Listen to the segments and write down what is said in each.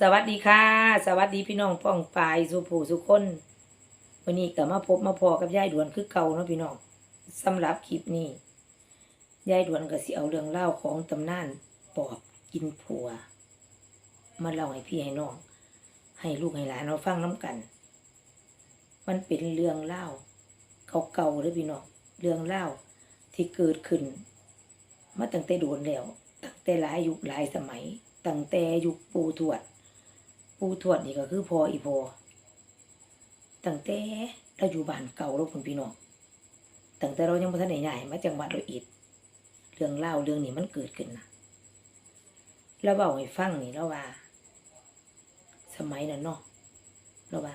สวัสดีค่ะ สวัสดีพี่น้องป้องปายสุผู้สุคนวันนี้ก็มาพบมาพอกับยายด่วนคือเก่าเนาะพี่น้องสำหรับคลิปนี้ยายด่วนก็สิเอาเรื่องเล่าของตำนานปอบกินผัว มาเล่าให้พี่ให้น้อง ให้ลูกให้หลานเราฟังน้ำกัน มันเป็นเรื่องเล่าวเก่าๆเลยพี่น้องเรื่องเล่าที่เกิดขึ้น มาตั้งแต่โดนแล้วตั้งแต่หลายยุคหลายสมัยตั้งแต่ยุคปู่ทวด ปู่ทวดนี่ก็คือพ่ออีพอตั้งแต่เราอยู่บ้านเก่าเราคุณพี่น้องตั้งแต่เรายังบ่ทันได้ย้ายมาจังหวัดเร้อยเอ็ดเรื่องเล่าเรื่องนี้มันเกิดขึ้นนะแล้วเบาให้ฟังนี่แล้วว่า สมัยนั้นเนาะแล้วว่า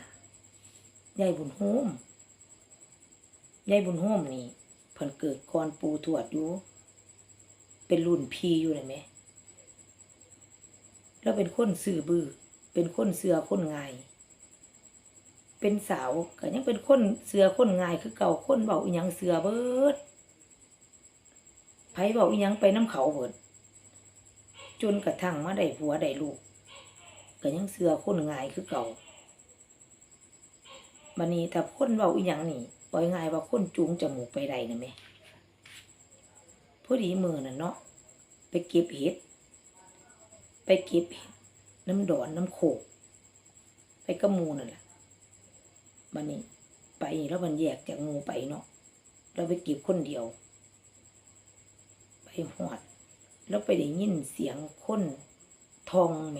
ยายบุญโฮมยายบุญโฮมนี่เพิ่นเกิดก่อนปู่ทวดอยู่ เป็นรุ่นพี่อยู่เลยไหมแล้วเป็นคนสื่อบื้อ เป็นคนเสือคนง่าย เป็นสาวก็ยังเป็นคนเสือคนง่ายคือเก่าคนเบาอีหยังเสือเบิดไผเบาอีหยังไปน้ำเขาเบิด จนกระทั่งมาได้ผัวได้ลูกก็ยังเสือคนง่ายคือเก่าบันนี้ถ้าคนเบาอีหยังนี่ปล่อยง่ายว่าคนจูงจมูกไปได้นะแม่พอดีมือน่ะเนาะไปเก็บเห็ดไปเก็บเห็ด น้ำดอนน้ำโขกไปกระมูนั่นแหละบันนี้ ไปแล้วมันแยกจากงูไปเนาะเราไปเก็บคนเดียว ไปหอด แล้วไปได้ยินเสียงคนทองไหม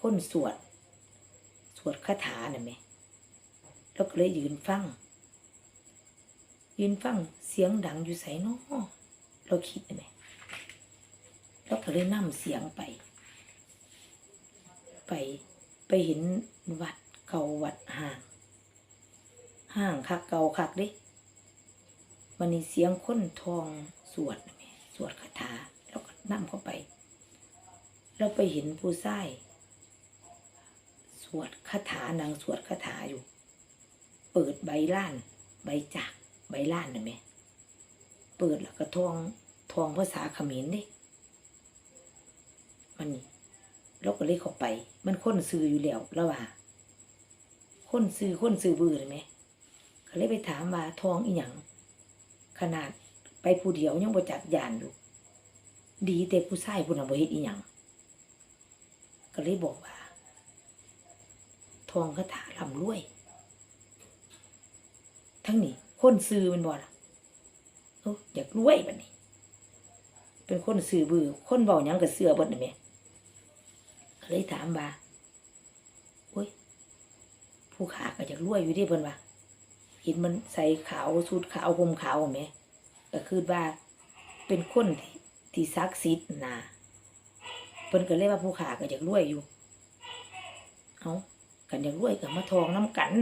คนสวด สวดคาถาน่ะไหมแล้วก็เลยยืนฟัง ยืนฟังเสียงดังอยู่ใส่เนาะเราคิดไหมแล้วก็เลยนำเสียงไป ไป ไปเห็นวัดเก่าวัดห่าง ห่างคักเก่าคักดิมันนี่เสียงค้นทองสวดนะม่สวดคาถาแล้วก็นำเข้าไป เราไปเห็นผู้ชายสวดคาถานางสวดคาถาอยู่ เปิดใบล้าน ใบจากใบล้านนะแม่เปิดแล้วก็ทองทองภาษาเขมรดิมันนี่ เราก็เลยเข้าไป มันค้นซื้ออยู่แล้วแล้วว่าค้นซื้อค้นซื้อบือเลยไหมก็เลยไปถามว่าทองอีหยังขนาดไปผู้เดียวยังบ่จัดยานอยู่ ดีแต่ผู้ชายผู้นั้นบ่เฮ็ดอีหยังก็เลยบอกว่า ทองคาถาลำรวย ทั้งนี้คนซื้อมันบ่ล่ะอออยากรวยบัดนี้ เป็นคนสื่อบือคนเบาหยังกับเสือเบดนี่แหม่ เลยถามว่าโอ้ย ผู้ขาก็อยากรวยอยู่ที่เพิ่นว่าเห็นมันใส่ขาวสูทขาวห่มขาวแหมก็คือว่าเป็นคนที่ที่ศักดิ์สิทธิ์นะเพิ่นก็เลยว่าผู้ขาก็อยากรวยอยู่ เอากันอยากรวยก็มาทองน้ำกัน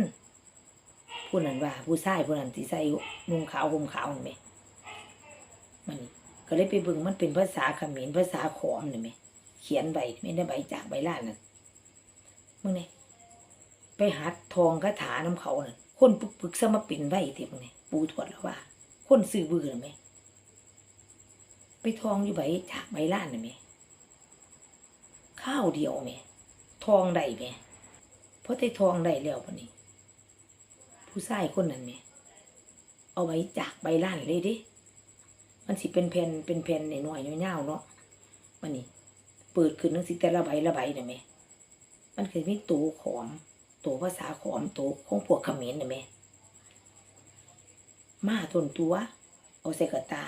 ผู้นั้นว่า ผู้ชายผู้นั้นที่ใส่นุ่งขาวห่มขาวนี่แหมมันก็เลยไปเบิ่งมันเป็นภาษาเขมรภาษาขอมนี่ไหม ขียนใบไม่ได้ใบจากใบล้านนั่นมึงเนี่ยไปหาทองคาถาน้ำเขาน่ะคนปึกปึกๆซะมาเป็นใบเทีมึงเนี่ยปูถวดแล้วว่า คนซื้อบือน่ะไหมไปทองอยู่ใบจากใบล้านน่ะไหมข้าวเดียวไหมทองได้ไหมเพราะได้ทองได้แล้วปะนี้ผู้ชายคนนั้นไหมเอาไว้จากใบล้านเลยดิมันสิเป็นแผ่นเป็นแผ่นหน่อยๆยาๆเนาะมันนี่ เปิดขึ้นนังสิแต่ละใบละใบน่ะแม่มันเคยมีตัวขอมตัวภาษาขอมตัวของพวกเขมรน่ะแม่มาทนตัว เอาใส่กระตา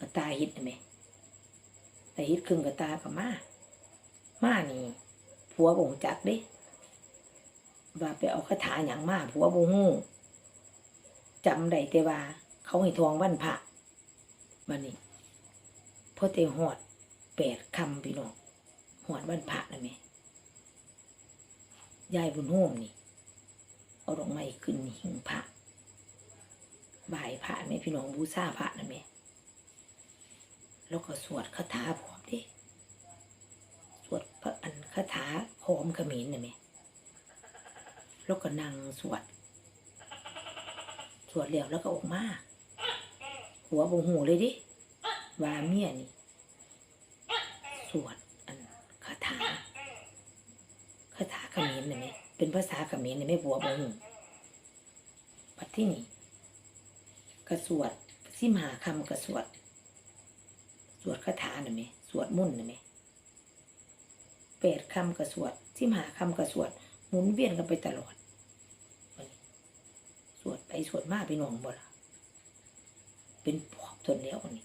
กระตาฮิตน่ะแม่แต่ฮิตครึ่งกระตากับมามานี่ผัวบ่งจักเด้ว่าไปเอาคาถาหยังมาผัวบ่ฮู้จำได้แต่ว่า เขาให้ทองวันพระบันนี้พอเตหอด แปดคำพี่น้องหอดวันพระนะแม่ยายบุญโฮมนี่ เอาดอกไม้ขึ้นหิ้งพระบ่ายพระแม่พี่น้องบูชาพระนะแม่แล้วก็สวดคาถาพร้อมด้สวดพระอันคาถาหอมขมิ้นนะแม่แล้วก็นั่งสวด สวดแล้วแล้วก็ออกมา หัวบงหูเลยดิว่าเมียนี่ สวดอันคาถาขมิ้นน่ะแม่เป็นภาษาเขมิ้นน่ะแม่ผัวบ่ฮู้บัดที่นี่ก็สวดสิมหาคำก็สวด สวดคาถาน่ะแม่สวดมนต์น่ะแม่แปดคำก็สวดสิมหาคำก็สวดหมุนเวียนกันไปตลอดสวดไปสวดมาพี่น้องบ่ละเป็นปอบทนแล้วนนี้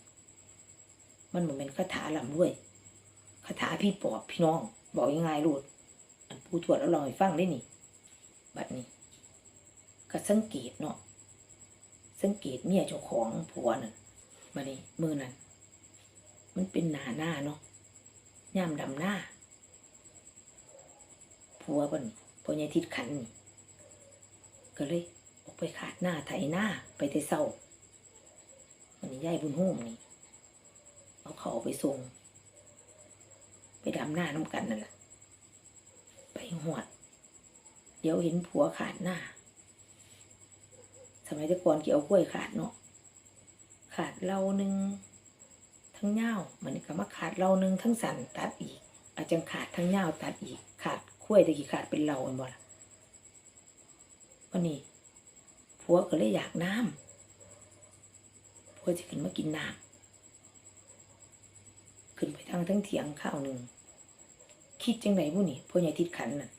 มันบ่แม่นคาถาลำด้วยาถาพี่ปอบพี่น้อง บอกยังไงลูดอันผู้ตรวจแล้วลองให้ฟังได้นี่บัดนี้ ก็สังเกตเนาะสังเกตเมียเจ้าของผัวนั่นบัดนี้มือนั่นมันเป็นหนาหน้าเนาะย่ามดำหน้าผัวบัดนี้พอยายทิดขันนี่ก็เลยออกไปขาดหน้าไถหน้าไปแต่เศร้ามันนี้ยายบุญโฮมนี่เอาเขาไปส่ง ไปดำหน้าน้ำกันนั่นแหละไปหวด เดี๋ยวเห็นผัวขาดหน้า สมัยแต่ก่อนเกี่ยวกล้วยขาดเนาะขาดเราหนึ่งทั้งเง่ามันก็มาขาดเราหนึ่งทั้งสันตัดอีก อาจจะขาดทั้งเง่าตัดอีก ขาดกล้วยตะกี้ขาดเป็นเราอันบ่ละวันนี้ผัวก็เลยอยากน้ำผัวจะขึ้นมากินน้ำ ขึ้นไปทางทั้งเถียงข้าวหนึ่ง คิดจังไหนบุนี่พ่อใหญ่ทิดขันน่ะ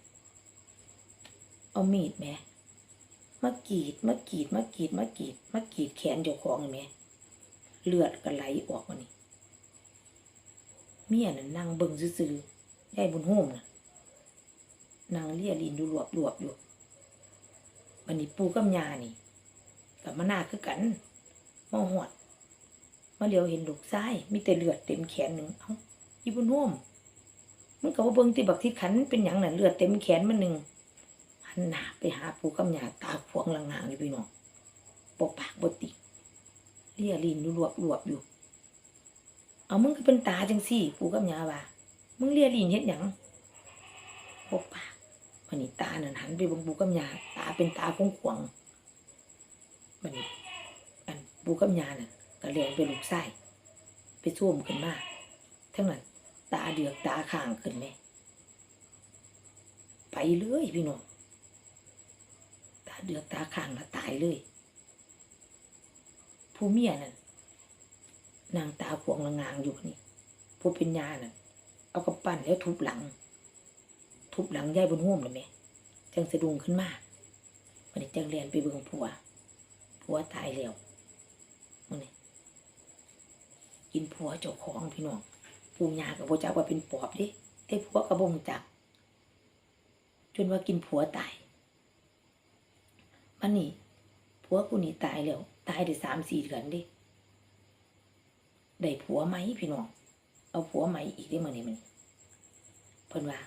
เอามีดแม่มากรีดมากรีดมากรีดมากรีดมากรีดแขนเจ้าของแม่เลือดก็ไหลออกมานี่เมียน่ะนั่งเบิ่งซื่อๆยายบุญโฮมน่ะนั่งเลียลินดูรวบรวบอยู่วันนี้ปูกับยานี่กับมานาคือกันมาหอด มาเลียวเห็นลูกซ้ายมีแต่เลือดเต็มแขนหนึ่งเอ้าอีบุญโฮมมันก็ว่าเบิ่งที่บักที่ขันเป็นหยังน่ะเลือดเต็มแขนมันหนึ่งหันหน้าไปหาปูกับยาตาขวางลังงางอยู่พี่น้องปกปากบติเลียลินดูรวบรวบอยู่ เอามึงก็เป็นตาจังสี่ปูกับยาว่ามึงเลียลินเฮ็ดหยังปกปากวันนี้ตานั่นหันไปบังปูกับยาตาเป็นตาขวงขวางๆวันนี้อันปูกับยาน่ะ ก็เลี้ยงไปลูกไส้ไปท่วมขึ้นมาทั้งนั้นตาเดือกตาข้างขึ้นไหมไปเลยพี่น้องตาเดือกตาข้างแล้วตายเลย ผู้เมียนั่นนางตาขวงละงางอยู่นี่ผู้เป็นยานั่นเอากระปั้นแล้วทุบหลัง ทุบหลังยายบนห่วมเลยไหมจังสะดุ้งขึ้นมาวันนี้จังเรียนไปเบิ่งผัวผัวตายแล้วมันนี่ กินผัวเจ้าของพี่น้องปูยากับพ่จักว่าเป็นปอบเดิแต่ผัวกระบงจัก จนว่ากินผัวตายมันนี่ผัวกูนี่ตายแล้ว ตายได้สามสี่เดือนเดิได้ผัวไหมพี่น้อง เอาผัวไหมอีกได้มาเนี่ยมันเพิ่นว่า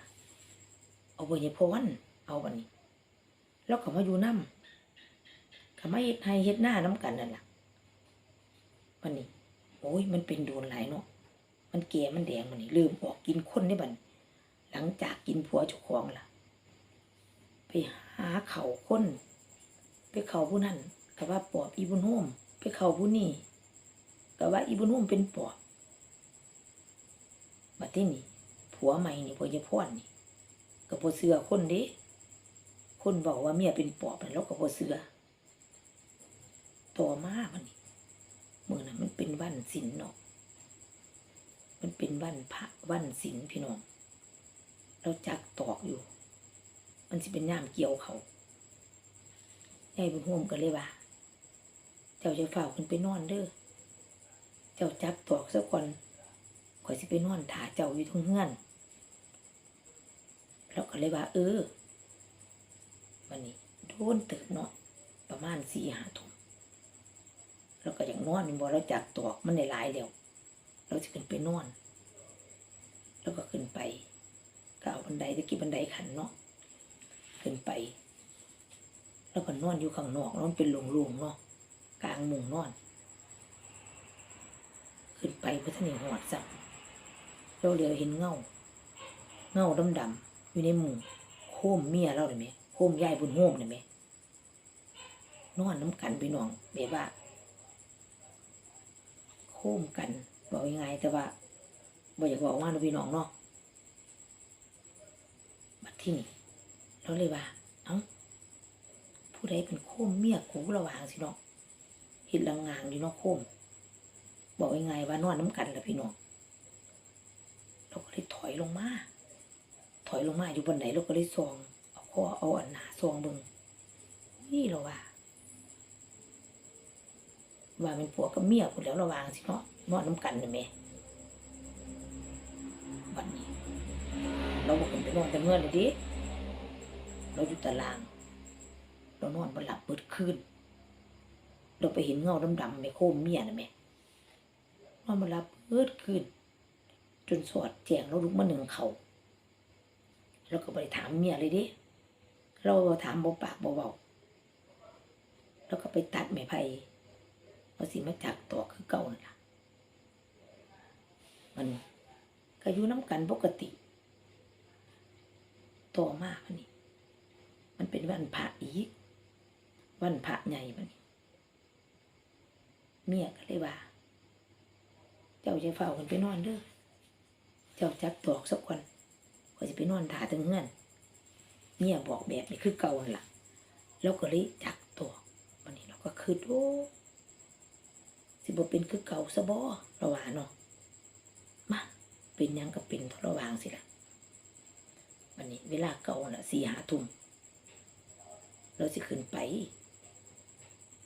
เอาไปให้พรเอาวันนี้ แล้วก็มาอยู่น้ำก็มาเฮ็ดให้เฮ็ดหน้าน้ำกันนั่นแหละวันนี้ โอ้ยมันเป็นโดนหลายเนาะมันแก่มันแดงมันนี่ลืมออกกินคนได้บันหลังจากกินผัวเจ้าของล่ะ ไปหาเข่าคน ไปเข่าผู้นั้นก็ว่าปอบอีบุญโฮมไปเข่าผู้นี้ก็ว่าอีบุญโฮมเป็นปอบบัดที่นี่ผัวใหม่นี่ผัวยายพรนี่ก็บ่เสือคนเด้คนบอกว่าเมียเป็นปอบนั่นแล้วก็บ่เสือต่อมามันนี่ เมื่อนั้นมันเป็นวันศิลเนาะมันเป็นวันพระวันศิลพี่น้องเราจักตอกอยู่ มันสิเป็นย่ามเกี่ยวเขายายบุญโฮมก็เลยว่าเจ้าจะเฝ้าขึ้นไปนอนเด้อเจ้าจับตอกซะก่อนข่อยสิไปนอนถาเจ้าอยู่ทุ่งเฮือนเราก็เลยว่า เออวันนี้โดนเติบเนาะประมาณสี่ห้าทุ่ม เราก็อย่างนอนบ่เราจักตอกมันในหลายแล้วเราจะขึ้นไปนอน แล้วก็ขึ้นไปก็เอาบันไดตะกี้บันไดขันเนาะขึ้นไป แล้วก็นอนอยู่ข้างนอกแล้วมันเป็นโล่งๆเนาะกลางมุงนอน ขึ้นไปพื่อท่านหอดสักเราเดียวเห็นเงาเงาดำๆอยู่ในมุงโค้มเมียเราเลยไหมโค้มยายบุญโฮมเลยไหมนอนน้ำกันพี่น้องแบบว่า ค้มกันบอกยังไงแต่ว่าบอกอยากบอกว่าเราพี่น้องเนาะบัดที่นี่เราเลยว่า เอ้าผู้ใดเป็นโคมเมียกูระหว่างสิเนาะเห็นลังงางอยู่เนาะโคม บอกยังไงว่านอนน้ำกันละพี่น้องเราก็เลยถอยลงมาถอยลงมาอยู่บนไหนเราก็เลยซอง เอาข้อเอาอันหนาซองบิงนี่เราว่า ว่าเป็นผัวกับเมียคนแล้วระวางสิเนาะนอนน้ำกันนี่แหม่วันนี้ เราบอกกันไปนอนแต่เมื่อเลยดิเราอยู่ตาราง เรานอนบนหลับเปิดคืนเราไปเห็นเงาดำๆไม่โคมเมียนะแม่นอนบนหลับเปิดคืนจนสอดแจงเราลุกมาหนึ่งเขาเราก็ไปถามเมียเลยดิเราถามเบาปากเบาๆแล้วก็ไปตัดไม้ไผ่ ว่าสิมาจากตอกคือเก่านั่นล่ะมันก็อยู่น้ำกันปกติต่อมาพันนี้มันเป็นวันพระอีก วันพระใหญ่พันนี้เมียก็เลยว่า เจ้าจะเฝ้ากันไปนอนเด้อเจ้าจักตอกสักคนก็จะไปนอนถาถึงเงื่อนเมียบอกแบบนี้คือเก่านั่นล่ะ แล้วก็เลยจักตอกวันนี้เราก็คืดโอ้ สิบ่เป็นคือเก่าซะบ่ระหว่างเนาะมาเป็นยังก็เป็นทรวางสิละวันนี้เวลาเก่าน่ะสี่หาทุ่มเราสิขึ้นไป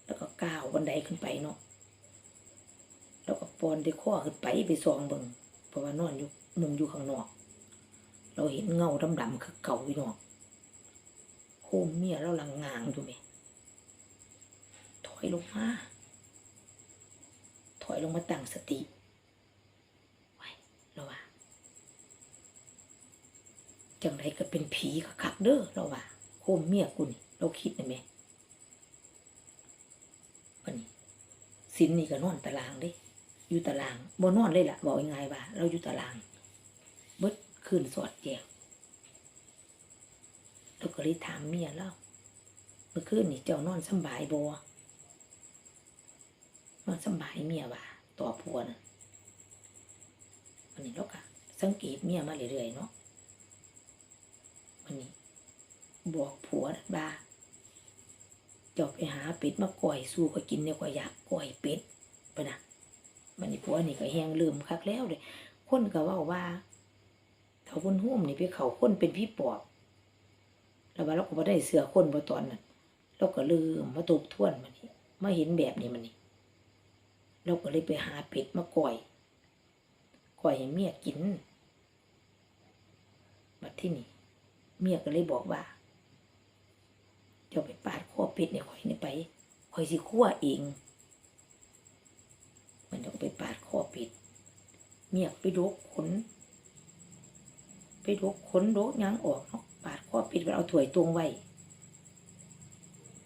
แล้วก็ก้าวบันไดขึ้นไปเนาะแล้วก็ปอนได้ข้อขึ้นไปไปซองเบิงเพราะว่านอนอยู่มุงอยู่ข้างนอก เราเห็นเงาดำๆคือเก่าพี่น้องโคมเมียเราลังงางอยู่ไหมถอยลงมา อยลงมาตั้งสติไว้เราว่าจังไรก็เป็นผีคักเด้อเราว่าโคมเมียกูนี่เราคิดนะแม่วันนี้สินนี่ก็นอนตารางเด้อยู่ตารางบ่นอนเลยล่ะบอกยังไงว่า เราอยู่ตารางเบิดคืนสอดแจงเราก็เลยถามเมียเราเมื่อคืนนี่เจ้านอนสบายบ่ นอนสบายเมียว่าต่อผัวน่ะวันนี้เราก็สังเกตเมียมาเรื่อยๆเนาะวันนี้บอกผัวว่าเจาไปหาเป็ดมาก่อยสู้ก็กินเนี่ยก็อยากก่อยเป็ดไปนะวันนี้ผัวนี่ก็แหงลืมคักแล้วเลยคนก็ว่าว่าเขาคนหุ่มนี่ไปเขาคนเป็นพี่ปอบแล้วว่าเราก็บ่ได้เสือคนบ่ตอนนั้นเราก็ลืมมาตบทวนมันนี่มาเห็นแบบนี้มันนี่ เราก็เลยไปหาเป็ดมาก่อยก่อยให้เมียกินบัดที่นี่เมียก็เลยบอกว่า เจ้าไปปาดข้อเป็ดเนี่ยข่อยนี่ไปข่อยสิคั่วเอง มันจะไปปาดข้อเป็ดเมียกไปดกขน ไปดกขนดกยังออกเนาะปาดข้อเป็ดก็เอาถ้วยตวงไว้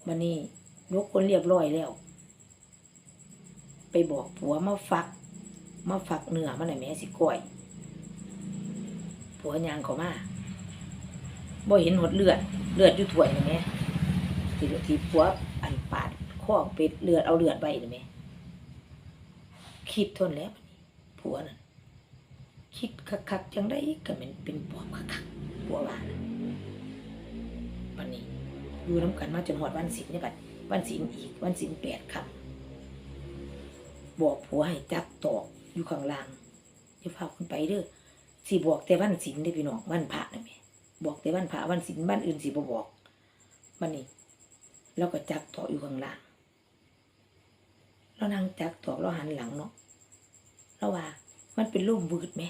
บันนี้ยกคนเรียบร้อยแล้ว ไปบอกผัวมาฟัก มาฝักเนื้อมันหน่อยแม่สิก้อยผัวยางเขามาบ่เห็นหดเลือด เลือดอยู่ถ้วยนี่แม่ที่ที่ผัวอันปาดข้อเป็ดเลือดเอาเลือดไปนี่แม่คิดทนแล้วผัวนั่นคิดคักๆจังได้ก็เป็นเป็นปอบคักๆผัวว่านะบัดนี้อยู่น้ำกันมาจนหอดวันศีลนี่บัดวันศีลอีกวันศีลแปดคำ บอกผัวให้จับตอกอยู่ข้างล่างอย่าพาคุณไปเด้อสิบอกแต่วันศีลเด้พี่น้องวันพระนะแม่บอกแต่วันพระวันศีลบ้านอื่นสิบ่บอกมันนี่เราก็จักตอกอยู่ข้างล่างเรานั่งจักตอกเราหันหลังเนาะเราว่า มันเป็นร่มวืดไหม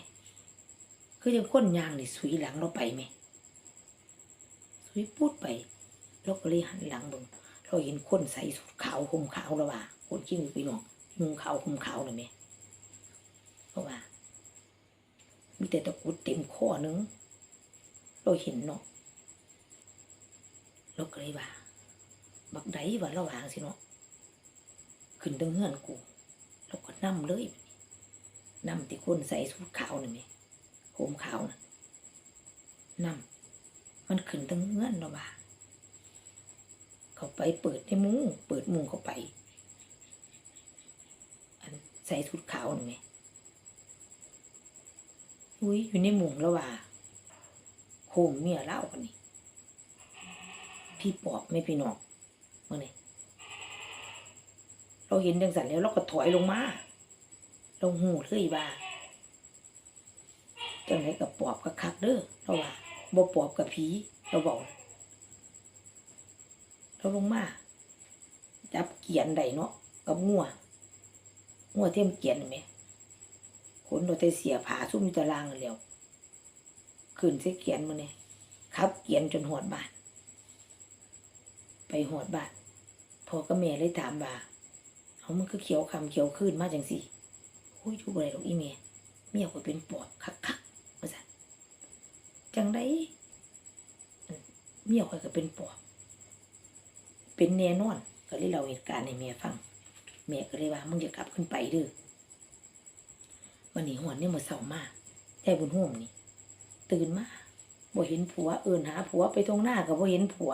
คือยังค้นยางนี่สุยหลังเราไปไหมสุยพูดไปเราก็เลยหันหลังบิ่งเราเห็นคนใส่สุดขาวห่มขาวแล้วว่าคนขี้งูพี่น้อง นุ่งขาวห่มขาวนะแม่เพราะว่า มีแต่ตะกุดเต็มข้อนึง เราเห็นเนาะเราก็เลยว่า บักไดว่าเราวางสิเนาะขึ้นตึงเฮือนกูเราก็นั่มเลยนั่ที่คนใส่สูทขาวนี่ไหมโหมขาวน่ะนั่มมันขึ้นตึงเฮือนเราว่าเขาไปเปิดในมุ้งเปิดมุ้งเขาไป ส่ชุดขาวหนี่ไหมอุ้ยอยู่ในหมุงแล้วว่าโคมเมียเล่ากันนี่พี่ปอบไม่พี่นองมื่อนี้เราเห็นจังสันแล้วเราก็ถอยลงมาเราหูเลยว่าจังไรกับปอบกับคักเด้อเราว่าบ่ปอบกับผีเราบอกเราลงมาจับเกียนได้เนาะกับงัว งัวเทียมเกียนไหมขนเราแต่เสียผาซุ่มตารางกันแล้วขึ้นใส่เกียนมาเนี่ยขับเกียนจนหอดบ้าน ไปหอดบ้านพอกับแม่เลยถามว่าเอามันคือเขียวคำเขียวขึ้นมาจังสิโอ้ยอยู่บ่ได้ดอกอีเมียเมียข่อยเป็นปอบคักคักๆว่าซั่นจังไดอั่นเมียข่อยก็เป็นปอบเป็นแน่นอนก็เลยเล่าเหตุการณ์ให้แม่ฟัง แม่ก็เลยว่ามึงอย่ากลับขึ้นไปเด้อวันนี้หอนเนี่ยมาเศร้ามากยายบุญโฮมนี่ ตื่นมาบ่เห็นผัวเอินหาผัวไปตรงหน้าก็บ่เห็นผัว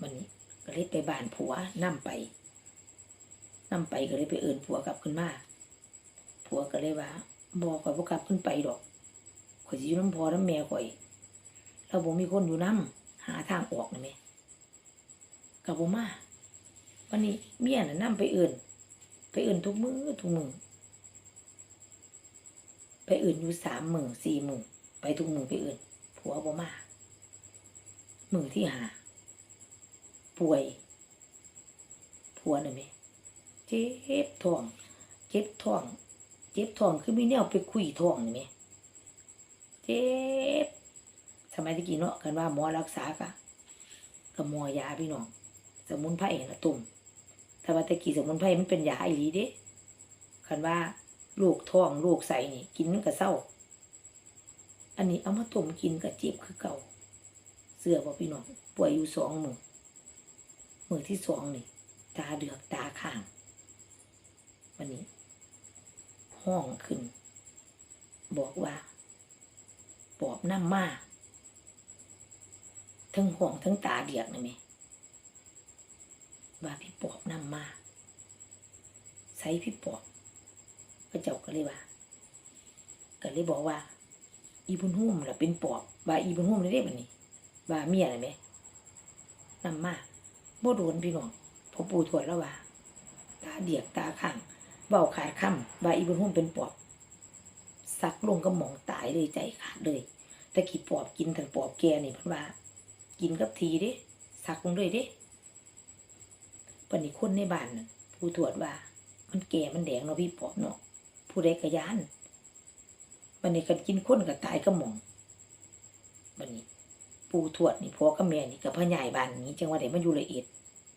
วันนี้ก็เลยไปบ้านผัวนํไปนํไปก็เลยไปเอินผัวกลับขึ้นมาผัวก็เลยว่าบอกข่อยบ่กลับขึ้นไปดอกข่อยสิอยู่น้ำพอน้ำแม่ข่อยเราบ่มีคนอยู่น้หาทางออกนะแม่ก็บ่มา วันนี้เมียน่ะนํไปเอินไปเอินทุกมือทุกมือไปเอินอยู่สามมือสี่มือไปทุกมือไปเอินผัวบ่มามือที่หา ป่วย ผัวน่ะแม่เจ็บท้อง เจ็บท้อง เจ็บท้องคือมีแนวไปคุยท้องนี่แม่เจ็บสมัยตะกี้เนาะกันว่าหมอรักษากะกับหมอยาพี่น้อง สมุนไพรน่ะตุ่ม แต่ว่าตะกี้สมุนไพรมันเป็นยาอีหลีเด้คันว่าลูกท้องลูกใส่นี่ กินมันก็เศร้า อันนี้เอามาต้มกินก็เจ็บคือเก่า เสื้อบ่พี่น้องป่วยอยู่สองมือมือที่สองนี่ตาเดือกตาข้างวันนี้ ห้องขึ้น บอกว่าปอบน้ำมาทั้งห้องทั้งตาเดือกนี่ไหม ว่าพี่ปอบน้ำมาใส่พี่ปอบพระเจ้าก็เลยว่าก็เลยบอกว่า อีบุญหุ่มล่ะเป็นปอบว่าอีบุญหุ่มเลยเด้บัดนี้ว่าเมียอะไรไหมนำมาบ่โดนพี่น้องพอปู่ถวดแล้วว่าตาเดียกตาข้างเบาขาดคำว่าอีบุญหุ่มเป็นปอบสักลงก็หมองตายเลยใจขาดเลยแต่กี่ปอบกินแต่ปอบแกนี่พิ่นว่า กินกับทีเด้สักลงเลยเด้ ปันนี้คนในบ้านน่ะผู้ถวดว่า มันแก่มันแดงเนาะพี่ปอบเนาะผู้ใดก็ย้านวันนี้กันกินคนก็ตายก็หมองวันนี้ปู่ทวดนี่พ่อกับแม่นี่กับพ่อใหญ่บ้านนี้จังหวัดไหนมันอยู่ละเอียด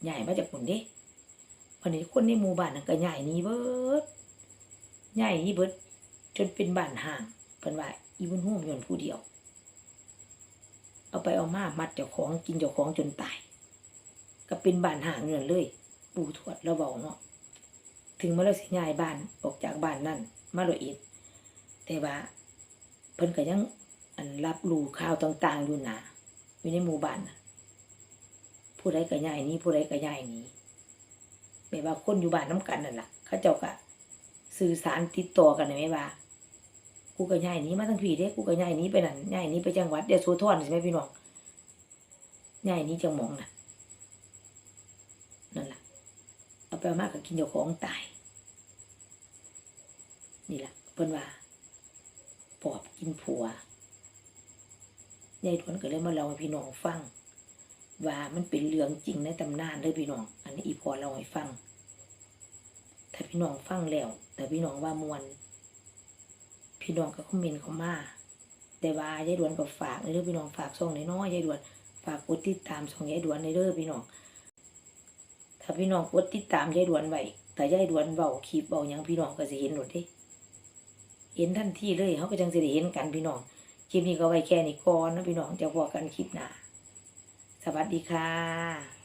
ใหญ่มาจากคนเด้วันนี้คนในหมู่บ้านนั่นก็ใหญ่นี้เบิดใหญ่นี้เบิดจนเป็นบ้านห่างเพิ่นว่าอีบุญฮู้มยนผู้เดียว เอาไปเอามามัดเจ้าของกินเจ้าของจนตาย ก็เป็นบ้านห่างอยู่นั่นเลย ปู่ทวดเราเบาเนาะถึงมาแล้วสิย้ายบ้านออกจากบ้านนั่นมาละเอียดแต่ว่าเพิ่นก็ยังอันรับรู้ข่าวต่างๆอยู่นะอยู่ในหมู่บ้านนะผู้ใดก็ย้ายนี้ผู้ใดก็ย้ายนี้แบบว่าคนอยู่บ้านน้กันนั่นแหละเขาเจ้าก็สื่อสารติดต่อกันได้ไหมว่ากูก็ย้ายนี้มาทั้งพี่เด้กูก็ย้ายนี้ไปนั่นย้ายนี้ไปจังหวัดเดี๋ยวโซทอนใช่ไหมพี่น้องย้ายนี้จังหมองน่ะนั่นล่ะ เอาไปมากก็กินเจ้าของตาย นี่แหละเพิ่นว่าปอบกินผัวยายทวนก็เลยมาเล่าให้พี่น้องฟัง ว่ามันเป็นเรื่องจริงในตำนานเลยพี่น้อง อันนี้อีพอเล่าให้ฟัง ถ้าพี่น้องฟังแล้วแต่พี่น้องว่ามวน พี่น้องก็คอมเมนต์เข้ามาแต่ว่ายายดวนก็ฝากในเด้องพี่น้องฝากช่องน้อยยายดวนฝากกดติดตามช่องยายดวนในเด้องพี่น้อง ถ้าพี่น้องกดติดตามยายดวนไว้แต่ยายดวนเบาคลิปเบาอย่างพี่น้องก็จะเห็นหมดเด้เห็นทันทีเลยเขาก็จังสิได้เห็นกันพี่น้องคลิปนี้ก็ไว้แค่นี้ก่อนนะพี่น้องจะพอกันคลิปหน้าสวัสดีค่ะ